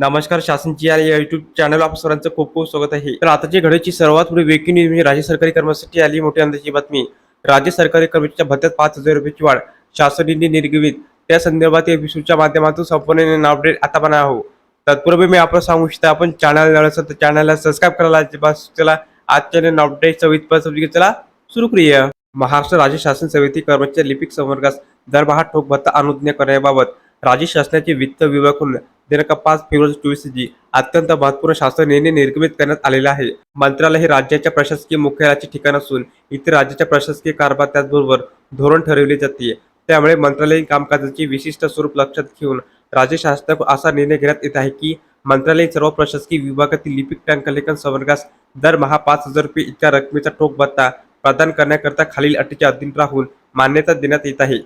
नमस्कार शासनची या YouTube channel आप सर्वांचं खूप खूप स्वागत आहे. तर आताची घडीची सर्वात मोठी वेकिंग न्यूज म्हणजे राज्य सरकारी कर्मचाऱ्यांसाठी आली मोठी आनंदाची बातमी. राज्य सरकारी कर्मचाऱ्यांच्या भत्त्यात पाच हजार रुपयाची वाढ. शासनाने निर्गमित. त्या संदर्भात या एपिसोडच्या माध्यमातून संपूर्ण अपडेट आता पण आहो तत्पूर्वी मी आपण सांगू इच्छितो आपण चॅनल तर चॅनलला सबस्क्राईब करायला अजिबात चला आजच्या अपडेट सवित चला सुरू करूया. महाराष्ट्र राज्य शासन समिती कर्मचारी लिपिक संवर्गास दरमहा ठोक भत्ता अनुज्ञा करण्याबाबत राज्य शासनाचे वित्त विभागाकडून दिनांक पाच फेब्रुवारी चोवीस रोजी अत्यंत महत्त्वपूर्ण शासन निर्णय निर्गमित करण्यात आलेला आहे. मंत्रालय हे राज्याच्या प्रशासकीय मुख्यालयाचे ठिकाण असून इतर राज्याच्या प्रशासकीय कारभार त्याचबरोबर धोरण ठरवले जाते. त्यामुळे मंत्रालयीन कामकाजाचे विशिष्ट स्वरूप लक्षात घेऊन राज्य शासनाक असा निर्णय घेण्यात येत आहे की मंत्रालय सर्व प्रशासकीय विभागातील लिपिक टंकलेखन संवर्गास दरमहा पाच हजार रुपये इतक्या रकमेचा ठोक भत्ता प्रदान करण्याकरता खालील अटीच्या अधीन राहून मान्यता देण्यात येत आहे.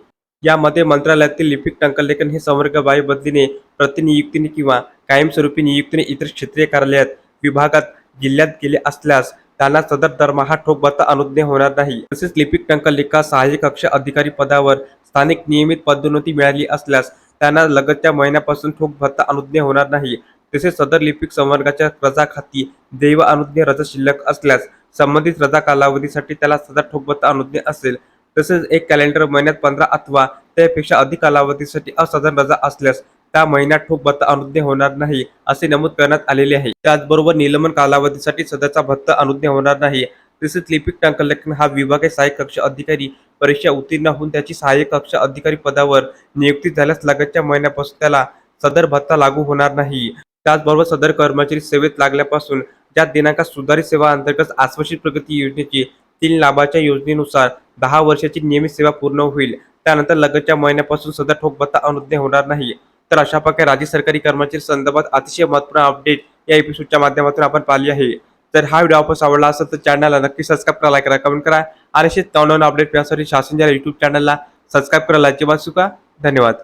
यामध्ये मंत्रालयातील लिपिक टंकलेखन हे संवर्ग बाई बदलीने प्रतिनियुक्तीने किंवा कायमस्वरूपी नियुक्तीने इतर क्षेत्रीय कार्यालयात विभागात जिल्ह्यात गेले असल्यास त्यांना सदर दरमहा ठोक भत्ता अनुज्ञ होणार नाही. तसेच लिपिक टंकलेखा सहाय्यक कक्ष अधिकारी पदावर स्थानिक नियमित पदोन्नती मिळाली असल्यास त्यांना लगतच्या महिन्यापासून ठोक भत्ता अनुज्ञ होणार नाही. तसेच सदर लिपिक संवर्गाच्या रजा खाती दैव अनुज्ञ रजा शिल्लक असल्यास संबंधित रजा कालावधीसाठी त्याला सदर ठोक भत्ता अनुज्ञ असेल. तसेच एक कॅलेंडर महिन्यात पंधरा अथवा त्यापेक्षा अधिक कालावधीसाठी असदर रजा असल्यास त्या महिन्यात ठोक भत्ता अनुज्ञ होणार नाही असे नमूद करण्यात आलेले आहे. त्याचबरोबर निलंबन कालावधीसाठी सध्याचा भत्ता अनुज्ञ होणार नाही. तसेच लिपिक टंकलेखन हा विभागीय सहाय्यक कक्ष अधिकारी परीक्षा उत्तीर्ण होऊन त्याची सहाय्यक कक्ष अधिकारी पदावर नियुक्ती झाल्यास लगतच्या महिन्यापासून त्याला सदर भत्ता लागू होणार नाही. त्याचबरोबर सदर कर्मचारी सेवेत लागल्यापासून ज्या दिनांकात सुधारित सेवा अंतर्गत आश्वासित प्रगती योजनेची तीन लाभाच्या योजनेनुसार दहा वर्षाची नियमित सेवा पूर्ण होईल. त्यानंतर लगतच्या महिन्यापासून सदर ठोक भत्ता अनुज्ञ होणार नाही. तर अशा प्रकारे राज्य सरकारी कर्मचारी संदर्भात अतिशय महत्त्वपूर्ण अपडेट या एपिसोडच्या माध्यमातून आपण पाहिली आहे. तर हा व्हिडिओ आपण आवडला असेल तर चॅनलला नक्की सबस्क्राईब करा लाईक करा कमेंट करा. आणि असेच नवनवीन अपडेट यासाठी शासनाच्या युट्यूब चॅनलला सबस्क्राईब करायला अजिबात चुका धन्यवाद.